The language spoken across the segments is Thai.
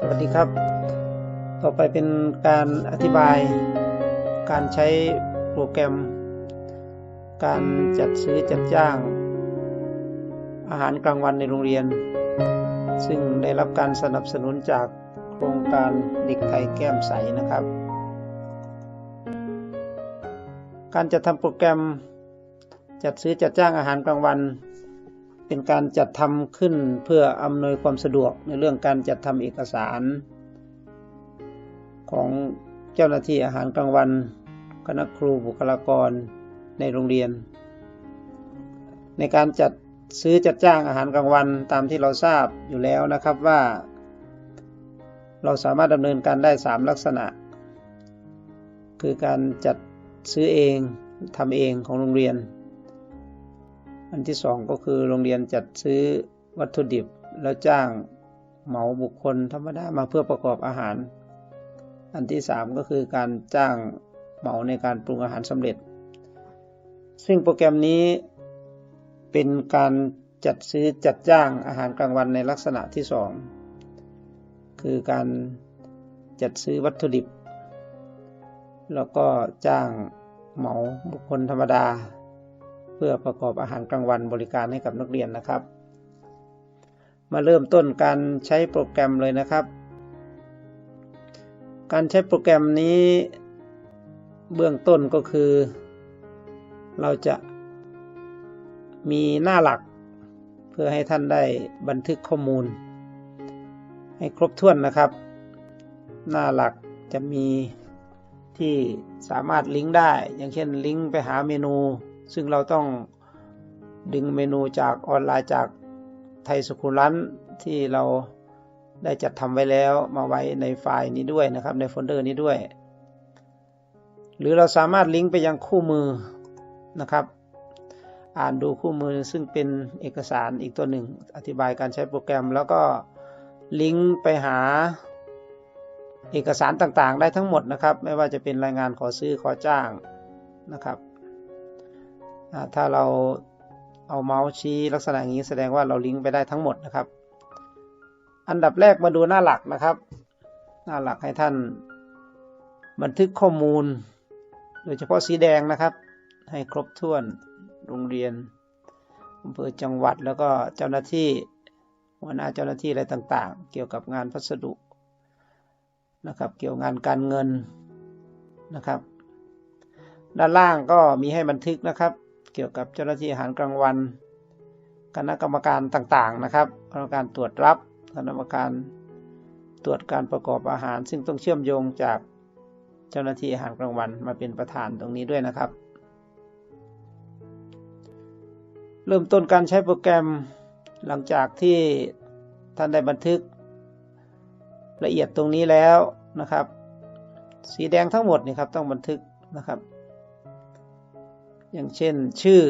สวัสดีครับ ต่อไปเป็นการอธิบาย การใช้โปรแกรม การจัดซื้อจัดจ้าง อาหารกลางวันในโรงเรียน ซึ่งได้รับการสนับสนุนจากโครงการเด็กไทยแก้มใสนะครับ การจัดทำโปรแกรมจัดซื้อจัดจ้างอาหารกลางวัน เป็นการจัดทำขึ้นเพื่ออำนวยความสะดวกในเรื่องการจัดทำเอกสาร ของเจ้าหน้าที่อาหารกลางวัน คณะครูบุคลากรในโรงเรียน ในการจัดซื้อจัดจ้างอาหารกลางวันตามที่เราทราบอยู่แล้วนะครับว่า เราสามารถดำเนินการได้ 3 ลักษณะ คือการจัดซื้อเองทำเองของโรงเรียน อันที่สองก็คือโรงเรียนจัดซื้อวัตถุดิบแล้วจ้างเหมาบุคคลธรรมดามาเพื่อประกอบอาหาร อันที่สามก็คือการจ้างเหมาในการปรุงอาหารสำเร็จ ซึ่งโปรแกรมนี้เป็นการจัดซื้อจัดจ้างอาหารกลางวันในลักษณะที่สองคือการจัดซื้อวัตถุดิบ แล้วก็จ้างเหมาบุคคลธรรมดา เพื่อประกอบอาหารกลางวันบริการให้กับนักเรียนนะครับ มาเริ่มต้นการใช้โปรแกรมเลยนะครับ การใช้โปรแกรมนี้เบื้องต้นก็คือ เราจะมีหน้าหลัก เพื่อให้ท่านได้บันทึกข้อมูล ให้ครบถ้วนนะครับ หน้าหลักจะมีที่สามารถลิงก์ได้ อย่างเช่นลิงก์ไปหาเมนู ซึ่งเราต้องดึงเมนูจากออนไลน์จากไทยสกุลันที่เราได้จัดทำไว้แล้วมาไว้ในไฟล์นี้ด้วยนะครับ ในโฟลเดอร์นี้ด้วย หรือเราสามารถลิงก์ไปยังคู่มือนะครับ อ่านดูคู่มือซึ่งเป็นเอกสารอีกตัวหนึ่ง อธิบายการใช้โปรแกรม แล้วก็ลิงก์ไปหาเอกสารต่างๆ ได้ทั้งหมดนะครับ ไม่ว่าจะเป็นรายงานขอซื้อขอจ้างนะครับ ถ้าเราเอาเมาส์ชี้ลักษณะนี้แสดงว่าเราลิงก์ไปได้ทั้งหมดนะครับ อันดับแรกมาดูหน้าหลักนะครับ หน้าหลักให้ท่าน บันทึกข้อมูล โดยเฉพาะสีแดงนะครับ ให้ครบถ้วนโรงเรียนอำเภอจังหวัดแล้วก็เจ้าหน้าที่หัวหน้าเจ้าหน้าที่อะไรต่างๆ เกี่ยวกับงานพัสดุนะครับ เกี่ยวงานการเงินนะครับ ด้านล่างก็มีให้บันทึกนะครับ เกี่ยวกับเจ้าหน้าที่อาหารกลางวัน คณะกรรมการต่างๆนะครับคณะกรรมการตรวจรับคณะกรรมการตรวจการประกอบอาหาร ซึ่งต้องเชื่อมโยงจากเจ้าหน้าที่อาหารกลางวันมาเป็นประธานตรงนี้ด้วยนะครับ เริ่มต้นการใช้โปรแกรมหลังจากที่ท่านได้บันทึกละเอียดตรงนี้แล้วนะครับ สีแดงทั้งหมดนี่ครับต้องบันทึกนะครับ อย่างเช่น ชื่อ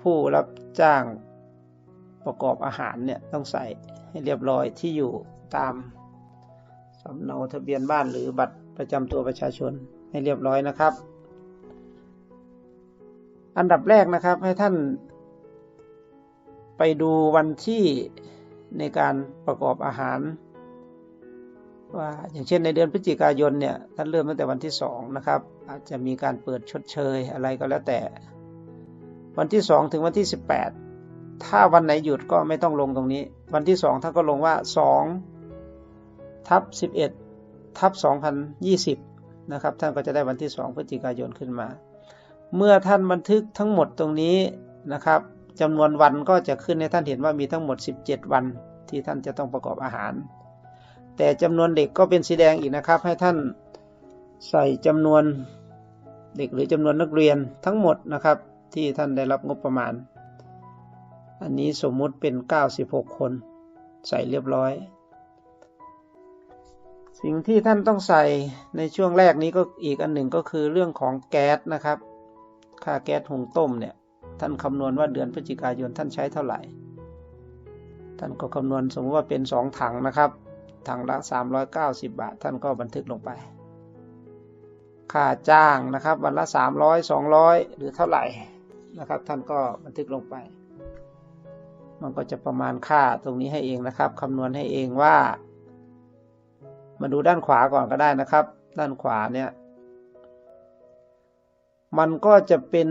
ผู้รับจ้างประกอบอาหารเนี่ยต้องใส่ให้เรียบร้อยที่อยู่ตามสำเนาทะเบียนบ้านหรือบัตรประจำตัวประชาชนให้เรียบร้อยนะครับ อันดับแรกนะครับให้ท่านไปดูวันที่ในการประกอบอาหาร ว่าอย่างเช่นในเดือนพฤศจิกายนเนี่ยท่านเริ่มตั้งแต่วันที่สองนะครับ อาจจะมีการเปิดชดเชยอะไรก็แล้วแต่ วันที่สองถึงวันที่สิบแปดถ้าวันไหนหยุดก็ไม่ต้องลงตรงนี้ วันที่สองท่านก็ลงว่าสองทับสิบเอ็ดทับสองพันยี่สิบนะครับท่านก็จะได้วันที่สองพฤศจิกายนขึ้นมา เมื่อท่านบันทึกทั้งหมดตรงนี้นะครับจำนวนวันก็จะขึ้นให้ท่านเห็นว่ามีทั้งหมด 17 วันที่ท่านจะต้องประกอบอาหาร แต่จำนวนเด็กก็เป็นสีแดงอีกนะครับ ให้ท่านใส่จำนวนเด็กหรือจำนวนนักเรียนทั้งหมดนะครับ ที่ท่านได้รับงบประมาณ อันนี้สมมุติเป็น 96 คน ใส่เรียบร้อย สิ่งที่ท่านต้องใส่ในช่วงแรกนี้ก็อีกอันหนึ่งก็คือเรื่องของแก๊สนะครับ ค่าแก๊สหุงต้มเนี่ยท่านคำนวณว่าเดือนพฤศจิกายนท่านใช้เท่าไหร่ ท่านก็คำนวณสมมติว่าเป็นสองถังนะครับ ถังละ 390 บาท ท่านก็บันทึกลงไป ค่าจ้างนะครับวันละ 300 200 หรือเท่าไหร่นะครับ ท่านก็บันทึกลงไป มันก็จะประมาณค่าตรงนี้ให้เองนะครับคำนวณให้เองว่า มาดูด้านขวาก่อนก็ได้นะครับ ด้านขวาเนี่ยมันก็จะเป็น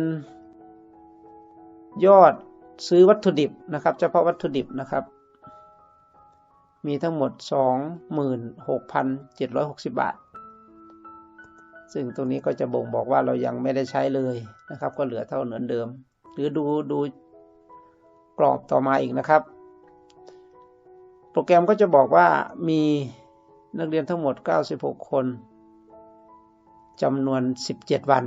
ยอดซื้อวัตถุดิบนะครับ เฉพาะวัตถุดิบนะครับ มีทั้งหมด 26,760 บาท ซึ่งตรงนี้ก็จะบ่งบอกว่าเรายังไม่ได้ใช้เลยนะครับ ก็เหลือเท่าเหมือนเดิม หรือดูดูกรอบต่อมาอีกนะครับ โปรแกรมก็จะบอกว่ามีนักเรียนทั้งหมด 96 คนจำนวน 17 วัน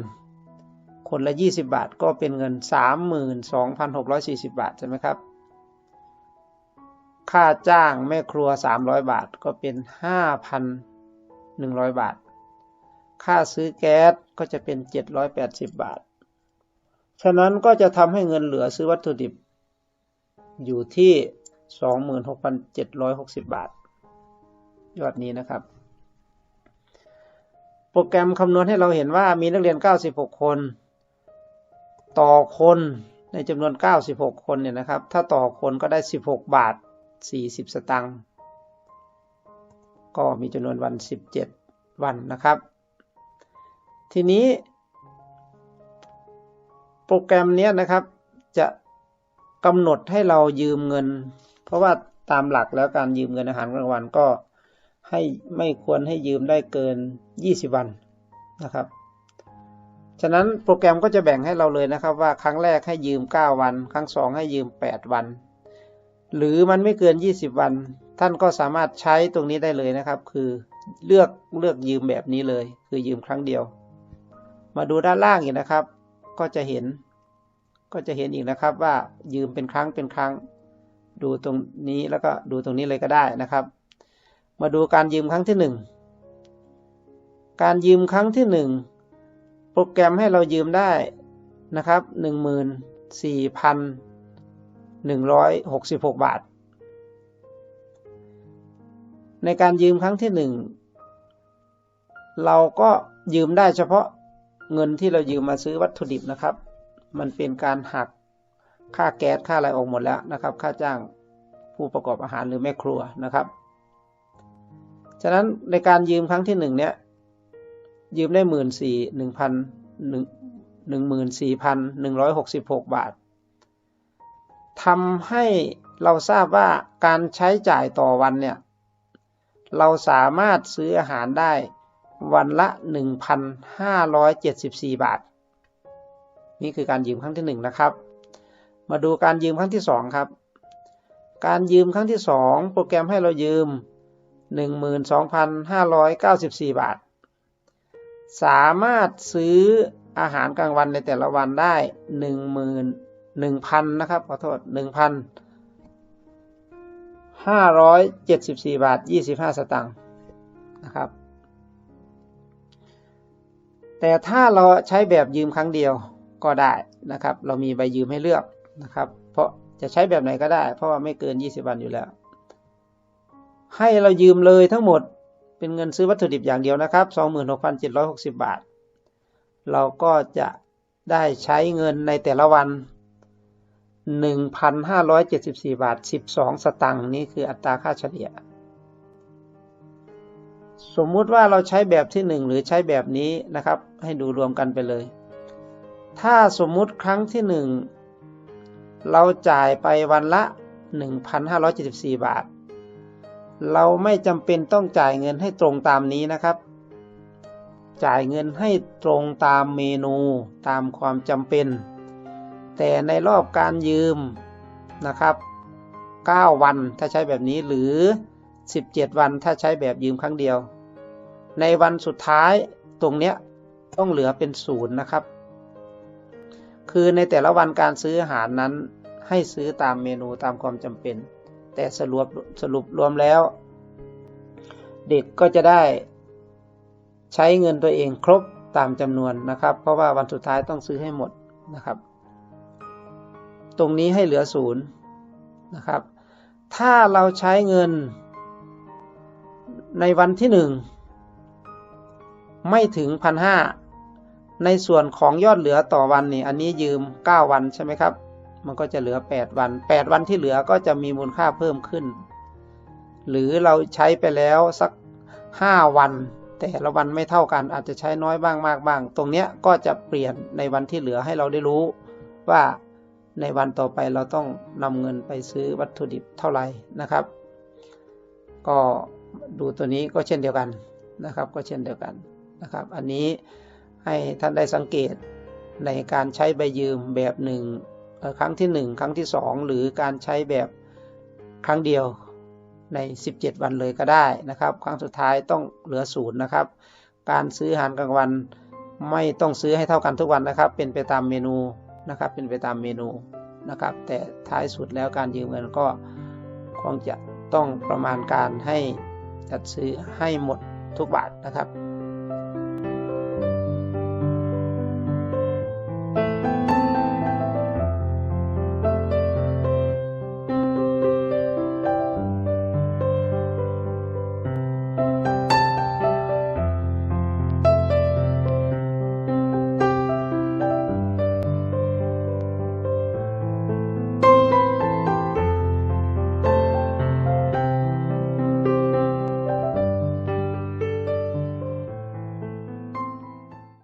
คนละ 20 บาท ก็เป็นเงิน 32,640 บาท ใช่ไหมครับ ค่าจ้างแม่ครัว300บาทก็เป็น5,100บาท ค่าซื้อแก๊สก็จะเป็น780บาท ฉะนั้นก็จะทำให้เงินเหลือซื้อวัตถุดิบ อยู่ที่26,760บาท ยอดนี้นะครับ โปรแกรมคำนวณให้เราเห็นว่ามีนักเรียน 96 คน ต่อคนในจำนวน 96 คนเนี่ยนะครับ ถ้าต่อคนก็ได้ 16 บาท 40 สตางค์ก็มีจำนวนวัน 17 วันนะครับ ทีนี้ โปรแกรมนี้นะครับ จะกำหนดให้เรายืมเงิน เพราะว่าตามหลักแล้วการยืมเงินอาหารกลางวันก็ให้ไม่ควรให้ยืมได้เกิน 20 วันนะครับ ฉะนั้นโปรแกรมก็จะแบ่งให้เราเลยนะครับว่าครั้งแรกให้ยืม 9 วัน ครั้ง 2 ให้ยืม 8 วัน หรือมันไม่เกิน 20 วัน ท่านก็สามารถใช้ตรงนี้ได้เลยนะครับ คือเลือกเลือกยืมแบบนี้เลย คือยืมครั้งเดียว มาดูด้านล่างอีกนะครับ ก็จะเห็น ก็จะเห็นอีกนะครับว่ายืมเป็นครั้งเป็นครั้ง ดูตรงนี้แล้วก็ดูตรงนี้เลยก็ได้นะครับ มาดูการยืมครั้งที่หนึ่งการยืมครั้งที่หนึ่งโปรแกรมให้เรายืมได้นะครับหนึ่งหมื่ นสี่พันหนึ่งร้อยหกสิบาท ในการยืมครั้งที่หนึ่งเราก็ยืมได้เฉพาะเงินที่เรายืมมาซื้อวัตถุดิบนะครับ มันเป็นการหักค่าแก๊สค่าอะไรออกหมดแล้วนะครับ ค่าจ้างผู้ประกอบอาหารหรือแม่ครัวนะครับ ฉะนั้นในการยืมครั้งที่หนึ่งเนี้ยยืมได้หมื่นสี่หนึ่งพันหนึ่งหนึ่งหมื่นสี่พันหนึ่งร้อยหกสิบหกบาท ทำให้เราทราบว่าการใช้จ่ายต่อวันเนี่ย เราสามารถซื้ออาหารได้วันละ 1,574 บาท นี่คือการยืมครั้งที่1นนะครับ มาดูการยืมครั้งที่ 2 ครับ การยืมครั้งที่ 2 โปรแกรมให้เรายืม 12,594 บาท สามารถซื้ออาหารกลางวันในแต่ละวันได้ 1 1,000นนะครับขอโทษ1,574บสี่บาท25สตางค์นะครับ แต่ถ้าเราใช้แบบยืมครั้งเดียวก็ได้นะครับ เรามีใบยืมให้เลือกนะครับ เพราะจะใช้แบบไหนก็ได้ เพราะว่าไม่เกิน 20 วันอยู่แล้ว ให้เรายืมเลยทั้งหมดเป็นเงินซื้อวัตถุดิบอย่างเดียวนะครับ 26,760 บาท เราก็จะได้ใช้เงินในแต่ละวัน 1,574บาท12สตังค์นี่คืออัตราค่าเฉลี่ย สมมุติว่าเราใช้แบบที่1หรือใช้แบบนี้นะครับ ให้ดูรวมกันไปเลย ถ้าสมมุติครั้งที่1เราจ่ายไปวันละ 1,574 บาท เราไม่จำเป็นต้องจ่ายเงินให้ตรงตามนี้นะครับ จ่ายเงินให้ตรงตามเมนูตามความจำเป็น แต่ในรอบการยืมนะครับ 9 วันถ้าใช้แบบนี้หรือ 17 วันถ้าใช้แบบยืมครั้งเดียว ในวันสุดท้ายตรงเนี้ยต้องเหลือเป็นศูนย์นะครับ คือในแต่ละวันการซื้ออาหารนั้นให้ซื้อตามเมนูตามความจำเป็น แต่สรุปสรุปรวมแล้ว เด็กก็จะได้ใช้เงินตัวเองครบตามจำนวนนะครับ เพราะว่าวันสุดท้ายต้องซื้อให้หมดนะครับ ตรงนี้ให้เหลือศูนย์นะครับ ถ้าเราใช้เงินในวันที่หนึ่งไม่ถึงพันห้าในส่วนของยอดเหลือต่อวันนี่อันนี้ยืม 9 วันใช่ไหมครับ มันก็จะเหลือ 8 วัน 8 วันที่เหลือก็จะมีมูลค่าเพิ่มขึ้น หรือเราใช้ไปแล้วสัก 5 วัน แต่ละวันไม่เท่ากันอาจจะใช้น้อยบ้างมากบ้าง ตรงเนี้ยก็จะเปลี่ยนในวันที่เหลือให้เราได้รู้ว่า ในวันต่อไปเราต้องนำเงินไปซื้อวัตถุดิบเท่าไหร่นะครับ ก็ดูตัวนี้ก็เช่นเดียวกันนะครับ ก็เช่นเดียวกันนะครับ อันนี้ให้ท่านได้สังเกตในการใช้ใบยืมแบบหนึ่งครั้งที่หนึ่งครั้งที่สองหรือการใช้แบบครั้งเดียวใน 17 วันเลยก็ได้นะครับ ครั้งสุดท้ายต้องเหลือศูนย์นะครับ การซื้ออาหารกลางวันไม่ต้องซื้อให้เท่ากันทุกวันนะครับ เป็นไปตามเมนู นะครับ เป็นไปตามเมนูนะครับ แต่ท้ายสุดแล้วการยืมเงินก็คงจะต้องประมาณการให้จัดซื้อให้หมดทุกบาทนะครับ